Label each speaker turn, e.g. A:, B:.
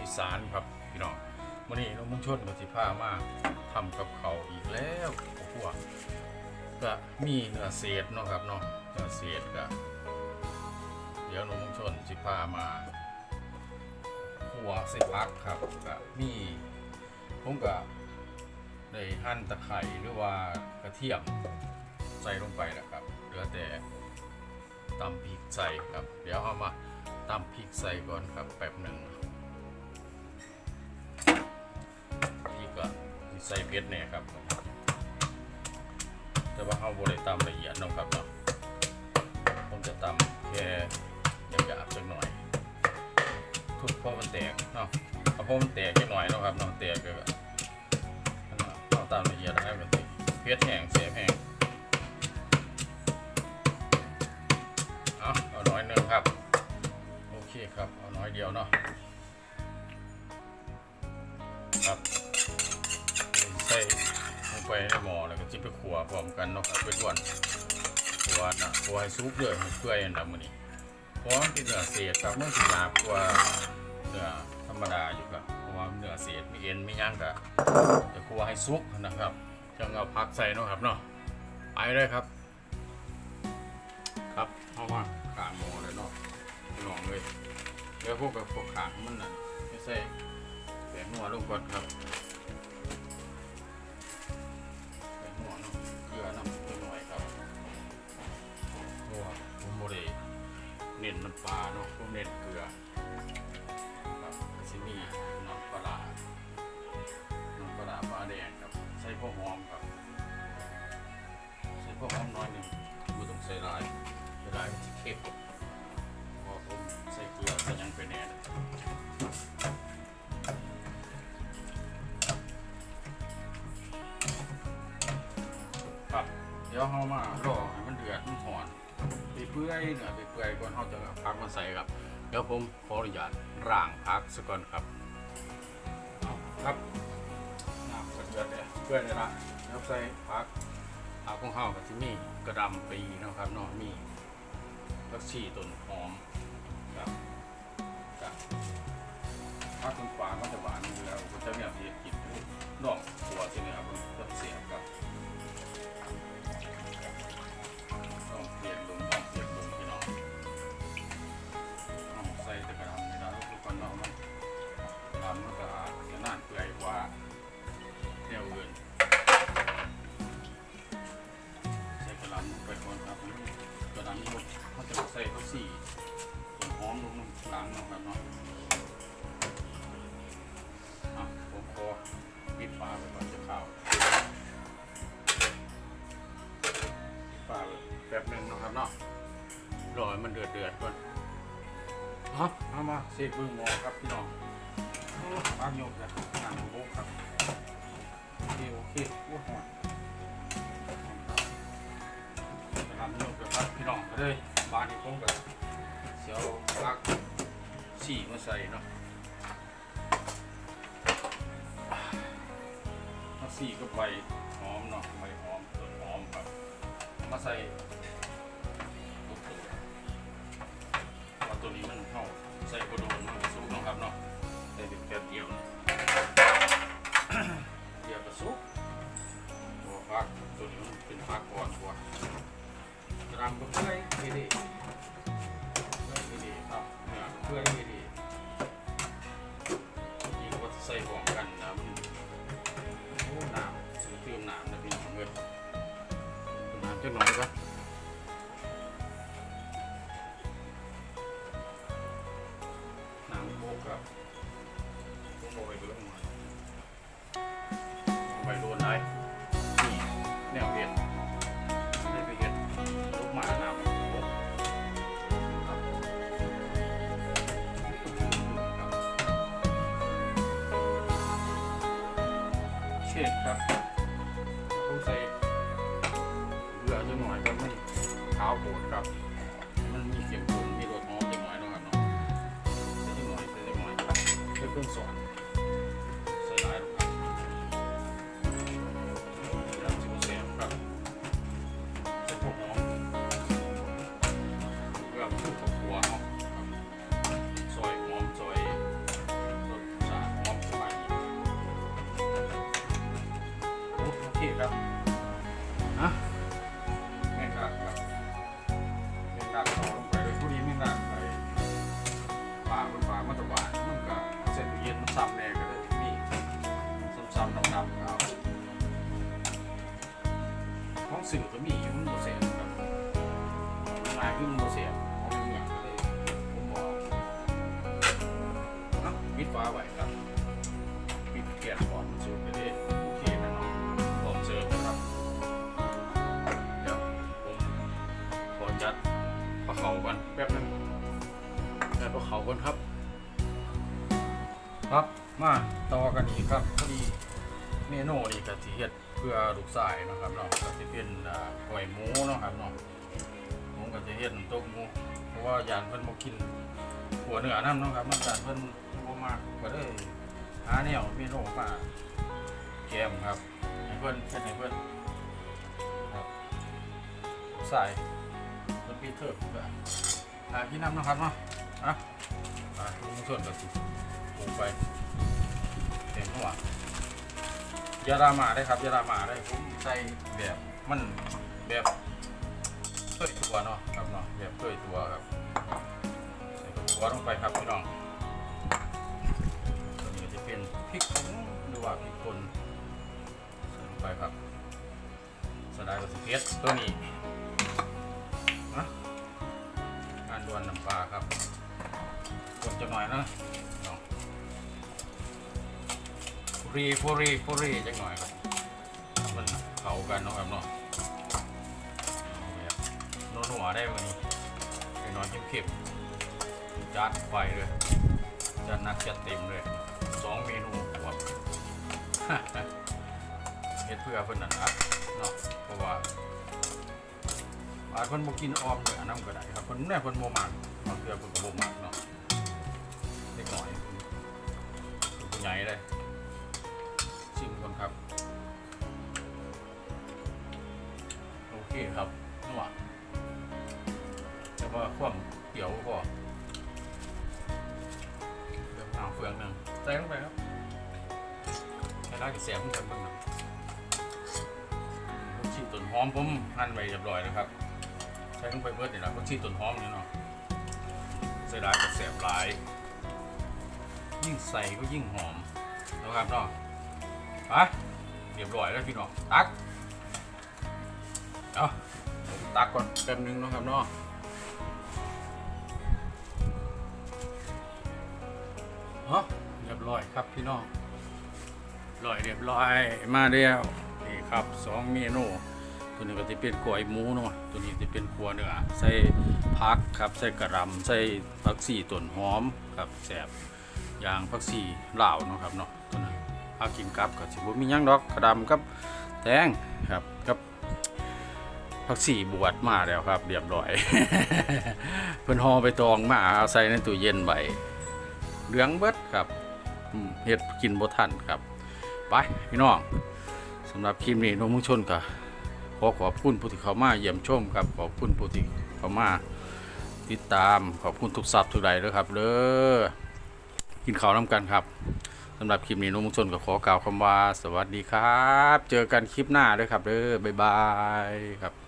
A: อีสานครับพี่น้องวันนี้นมมุงชนก็สิพามาทำกับเขาอีกแล้วพวกก็มีเนื้อเศษเนาะครับเนาะเนื้อเศษก็เดี๋ยวนมมุงชนสิพามาหัวใส่พักครับก็มีผมก็ได้หั่นตะไคร้หรือว่ากระเทียมใส่ลงไปแล้วครับเหลือแต่ตำพริกใส่ครับ เดี๋ยวเอามาตำพริกใส่ก่อนครับแป๊บหนึ่ง สิใส่เผ็ดเนี่ยครับ แต่ว่าเอาบริตำละเอียดนะครับเนาะผมจะตำแค่หยาบๆสักหน่อย ทุกพอมันแตกเนาะเอาพอมันแตกแค่หน่อยนะครับเนาะแตกก็นั่นน่ะเอาตำละเอียดให้มันเผ็ดแห้งเสียแห้งเอาเอาน้อยหนึ่งครับ โอเคครับ เอาน้อยเดียวเนาะ ไปในหม้อแล้วก็จิบไปขัวพร้อมกันเนาะครับเป็นวันขัวนะขัวให้ซุกเดือดให้เปื่อยอันดับมื้อนี้เพราะมันเป็นเนื้อเศษครับมันสิหยาบกว่าเนื้อธรรมดาอยู่ครับเพราะว่าเนื้อเศษมีเอ็นมีหย่างก็จะขัวให้ซุกนะครับจังเอาพักใส่เนาะครับเนาะไปเลยครับ ครับเอามาขาหมูเลยเนาะพี่น้องเลยเดี๋ยวพวกกับพวกขามันน่ะไม่ใส่แป้งนัวลงก่อนครับ น้อยหนึ่งไม่ต้องใส่ลายจะได้มันจะเข้มพอผมใส่เกลือใส่ยังไปแน่นะครับเดี๋ยวเรามารอให้มันเดือดมันหอนไปเปื่อยเนื้อไปเปื่อยก่อนเราจะพักมาใส่ครับ เดี๋ยวผมขออนุญาตร่างพักซะก่อนครับครับน้ำเดือดเลยเปื่อยเลยละแล้วใส่พัก ผักของเฮากับที่มีกระดำปีนะครับเนาะมีผักชีต้นหอมครับกับผักต้นฝางมันจะหวานอยู่แล้วก็จะเนี่ยมีกินนอก ให้มันเดือดเดือดก่อนฮะเอามาเสกบึ้งหมอครับพี่น้องโอ้ปากโยกนะงานโบกครับโอเคโอเคโอ้โหมไปทำโยกกับพี่น้องก็เลยบ้านนี้ผมก็เสียวรักสีมาใส่เนาะมาสีก็ใบหอมเนาะใบหอมต้นหอมครับมาใส่ เพื่อยดีดีเพื่อยดีครับเนื้อเพื่อยดียิงว่าใส่หอมกันนะมันโอ้น้ำซื้อเติมน้ำนะพี่น้องเลยเติมน้ำจักหน่อยครับ โหดครับ มันมีเสียงคนมีรถหอมจังหน่อยเนาะครับเนาะใส่จังหน่อยใส่จังหน่อยครับเพื่อเพิ่งสอน সামনে นูนี่ก็สิเฮ็ดเพื่อลูกชายนะครับเนาะก็สิเป็นอ่าก้อยหมูเนาะครับเนาะผมก็จะเฮ็ดน้ำตกหมูเพราะว่ายานเพิ่นบ่กินหัวเนื้อนํเนาะครับมันยานเพิ่นบ่มากก็เลยหาแนวเมนูมาแกมครับให้เพิ่นเฮ็ดให้เพิ่นครับลูกชายเพิ่นปีเทิร์ก็หากินน้ำเนาะครับเนาะอะอะลุงส่วนก็สิปลูไปเห็นหัว ยาดามาได้ครับยาดามาได้ผมใส่แบบมันแบบเพื่อยตัวเนาะครับเนาะแบบเพื่อยตัวครับใส่ตัวลงไปครับพี่น้องตัวนี้จะเป็นพริกผงหรือว่าพริกป่นใส่ลงไปครับสไลด์กับสเก็ตตัวนี้นะงานดวนน้ำปลาครับกดจะหน่อยนะฟ รีฟรีฟรีจักหน่อยครับมันเข้ากันเนาะครับเนาะเอนัวนัวๆได้วันนี้ไอ้น้อยเข็มๆจัดไฟเลยจัดนักจัดเต็มเลยสองเมนูหวบเฮ็ดเพื่อเพิ่นนั่นครับเนาะเพราะว่าอาจเพิ่นบ่กินออมเลยอันนั้นก็ได้ครับเพิ่นแน่เพิ่นบ่มักบางเทื่อเพิ่นก็บ่มักเนาะเล็กน้อยผู้ใหญ่เลย คครับนัวแต่ว่าความเกี่ยวก็เดี๋ยวเอาเฟืองหนึ่งใส่ลงไปครับใส่ได้กับเสียงเหมือนกันบ้างนะผักชีต้นหอมผมหั่นไว้เรียบร้อยแล้วครับ ใส่ลงไปเบิดนี่แหละผักชีต้นหอมนี่เนาะใส่ได้กับเสียบหลาย ยิ่งใส่ก็ยิ่งหอมนะครับเนาะไปเรียบร้อยแล้วพี่น้องตัก เอาตักก่อนแป๊บนึงนะครับเนาะเนาะเรียบร้อยครับพี่น้องร้อยเรียบร้อยมาแล้วนี่ครับสองเมนูตัวนี้ก็จะเป็นก๋วยหมูเนาะตัวนี้จะเป็นขัวเนื้อใส่ผักครับใส่กระหลำใส่ผักสีต้นหอมครับแสบอย่างผักสีลาเนาะครับเนาะตัวนั้นเอากินกับก็สิบ่มียังดอกกระดำกับแตงครับกับ ผักสี่บวชมาแล้วครับ เรียบร้อย เพิ่นห่อไปตองมาเอาใส่ในตู้เย็นไว้เหลืองเบิดครับเฮ็ดกินบ่ทันครับ ไปพี่น้องสำหรับคลิปนี้น้องมุงชนก็ขอขอบคุณผู้ที่เข้ามาเยี่ยมชมครับขอบคุณผู้ที่เข้ามาติดตามขอบคุณทุกซับทุกใดด้วยครับเด้อกินข้าวน้ำกันครับสำหรับคลิปนี้นุ่มมุงชนก็ขอกล่าวคำว่า สวัสดีครับ เจอกันคลิปหน้าด้วยครับเด้อบ๊ายบายครับ